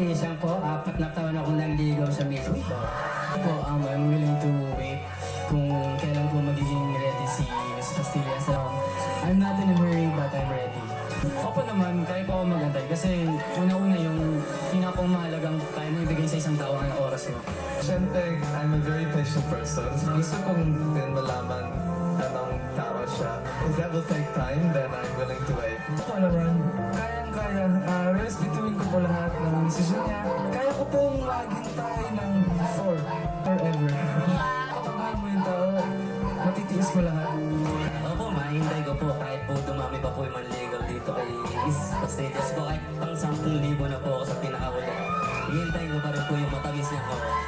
Tatiisang po, apat na taon akong nanligaw sa Miss Po. Po, um, I'm willing to wait kung kailan po magiging ready si Miss Castilla. So, I'm not in a hurry, but I'm ready. Opo naman, kaya po ako magantay kasi una-una yung pinakang mahalagang kaya mo ibigay sa isang tao ang oras mo. Siyempre, I'm a very patient person. Gusto kong din malaman anong tao siya. If that will take time, then I'm willing to wait. Ako naman, Pong maghintay ng for, forever. Kapag mo yung tao, matitiis mo lahat. Opo, mahintay ko po kahit po dumami pa po yung manligaw dito kay Miss Pastillas po kahit pang 10,000 na po ako sa pinakahuli. Hihintay ko pa rin po yung matamis niya po.